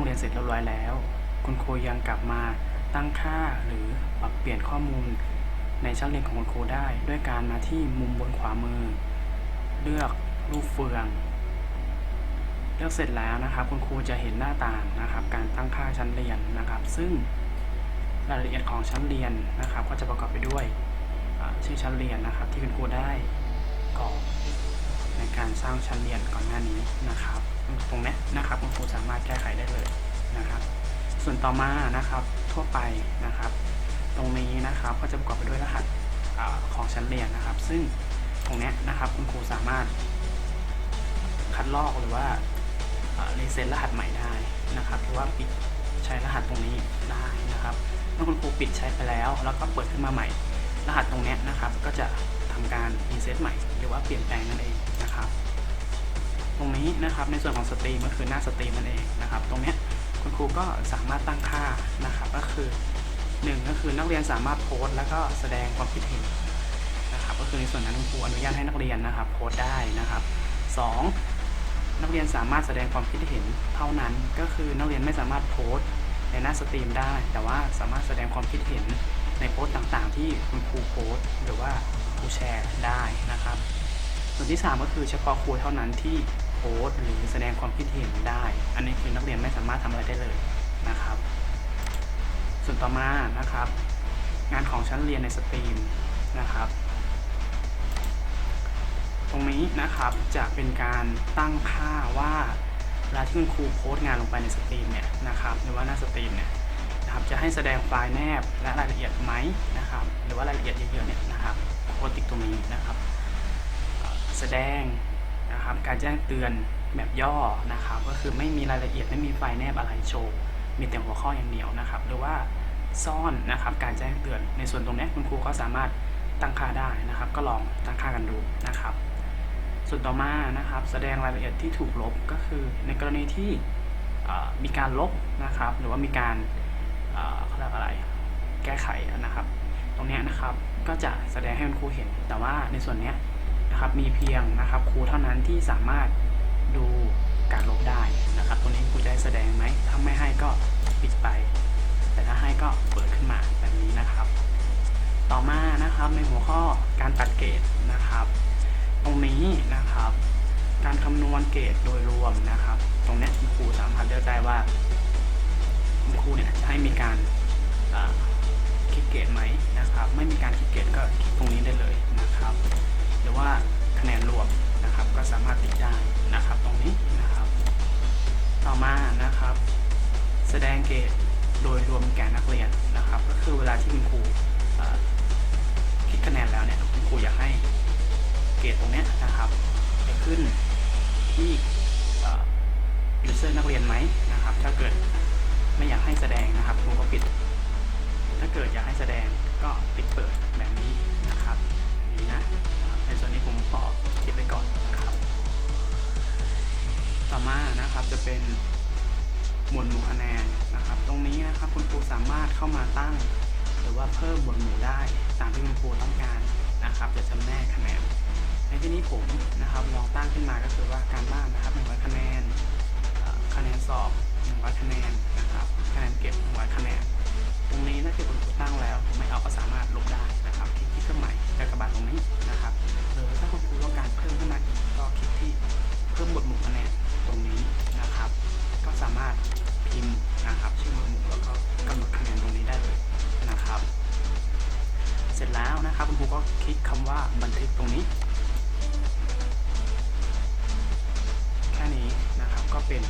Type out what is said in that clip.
องเรียนเสร็จเรียบร้อยแล้ว คุณครูยังกลับมาตั้งค่าหรือปรับเปลี่ยนข้อมูลในชั้นเรียนของคุณครูได้ ด้วยการมาที่มุมบนขวามือ เลือกรูปเฟือง เลือกเสร็จแล้วนะครับ คุณครูจะเห็นหน้าต่างนะครับ การตั้งค่าชั้นเรียนนะครับ ซึ่งรายละเอียดของชั้นเรียนนะครับ ก็จะประกอบไปด้วยชื่อชั้นเรียนนะครับ ที่คุณครูได้กรอก ในการสร้างชั้นเรียนก่อนหน้านี้นะครับ ตรงนี้นะครับคุณครูสามารถแก้ไขได้เลยนะครับ ส่วนต่อมานะครับทั่วไปนะครับ ตรงนี้นะครับก็จะประกอบไปด้วยรหัสอของชั้นเรียนนะครับ ซึ่งตรงนี้นะครับคุณครูสามารถ คัดลอกหรือว่ารีเซ็ตรหัสใหม่ได้นะครับหรือว่าปิดใช้รหัสตรงนี้ได้นะครับเมื่อคุณครูปิดใช้ไปแล้ว แล้วก็เปิดขึ้นมาใหม่ รหัสตรงนี้นะครับ ก็จะทำการรีเซ็ตใหม่ หรือว่าเปลี่ยนแปลงนั่น นี้นะครับ ในส่วนของสตรีมก็คือหน้าสตรีมนั่นเองนะครับ ตรงนี้คุณครูก็สามารถตั้งค่านะครับ ก็คือหนึ่งก็คือนักเรียนสามารถโพสต์แล้วก็แสดงความคิดเห็นนะครับ ก็คือในส่วนนั้นคุณครูอนุญาตให้นักเรียนนะครับ โพสต์ได้นะครับสองนักเรียนสามารถแสดงความคิดเห็นเท่านั้น ก็คือนักเรียนไม่สามารถโพสต์ในหน้าสตรีมได้ แต่ว่าสามารถแสดงความคิดเห็นในโพสต์ต่างๆ ที่คุณครูโพสต์หรือว่าครูแชร์ได้นะครับ ส่วนที่ 3 ก็คือเฉพาะครูเท่านั้นที่ พสต์หรือแสดงความคิดเห็นได้ อันนี้คือนักเรียนไม่สามารถทำอะไรได้เลยนะครับ ส่วนต่อมานะครับ งานของชั้นเรียนในสตรีมนะครับ ตรงนี้นะครับจะเป็นการตั้งค่าว่าเวลาที่คุณครูโพสต์งานลงไปในสตรีมเนี่ยนะครับหรือว่าหน้าสตรีมเนี่ยนะครับจะให้แสดงไฟล์แนบและรายละเอียดไหมนะครับ หรือว่ารายละเอียดเยอะๆเนี่ยนะครับโค้ดติ๊กตรงนี้นะครับ แสดง นะครับ การแจ้งเตือนแบบย่อนะครับ ก็คือไม่มีรายละเอียดไม่มีไฟล์แนบอะไรโชว์ มีแต่หัวข้ออย่างเดียวนะครับ หรือว่าซ่อนนะครับ การแจ้งเตือนในส่วนตรงนี้คุณครูก็สามารถตั้งค่าได้นะครับ ก็ลองตั้งค่ากันดูนะครับ ส่วนต่อมานะครับ แสดงรายละเอียดที่ถูกลบก็คือในกรณีที่มีการลบนะครับ หรือว่ามีการเอ่อเขาเรียกอะไร แก้ไขนะครับ ตรงนี้นะครับก็จะแสดงให้คุณครูเห็น แต่ว่าในส่วนเนี้ย นะครับมีเพียงนะครับครูเท่านั้นที่สามารถดูการลบได้นะครับตรงนี้ครูจะให้แสดงไหมถ้าไม่ให้ก็ปิดไป แต่ถ้าให้ก็เปิดขึ้นมาแบบนี้นะครับ ต่อมานะครับในหัวข้อการตัดเกรดนะครับ ตรงนี้นะครับ การคำนวณเกรดโดยรวมนะครับ ตรงนี้ครูสามารถเลือกได้ว่าครูเนี่ยจะให้มีการคิดเกรดไหมนะครับ ไม่มีการคิดเกรดก็คลิกตรงนี้ได้เลยนะครับ หรือว่าคะแนนรวมนะครับ ก็สามารถติดได้นะครับตรงนี้นะครับ ต่อมานะครับ แสดงเกรดโดยรวมแก่นักเรียนนะครับ ก็คือเวลาที่คุณครูคิดคะแนนแล้วเนี่ยคุณครูอยากให้เกรดตรงนี้นะครับไปขึ้นที่ยูเซอร์นักเรียนไหมนะครับ ถ้าเกิดไม่อยากให้แสดงนะครับครูก็ปิด ถ้าเกิดอยากให้แสดง จะเป็นหมวดหมู่คะแนนนะครับ ตรงนี้นะครับคุณครูสามารถเข้ามาตั้ง หรือว่าเพิ่มหมวดหมู่ได้ตามที่คุณครูต้องการนะครับจะจำแนกคะแนน ในที่นี้ผมนะครับลองตั้งขึ้นมาก็คือว่าการบ้านนะครับ100คะแนนคะแนนสอบ100คะแนนนะครับคะแน ก็คลิกคำว่าบันทึกตรงนี้ แค่นี้นะครับก็เป็น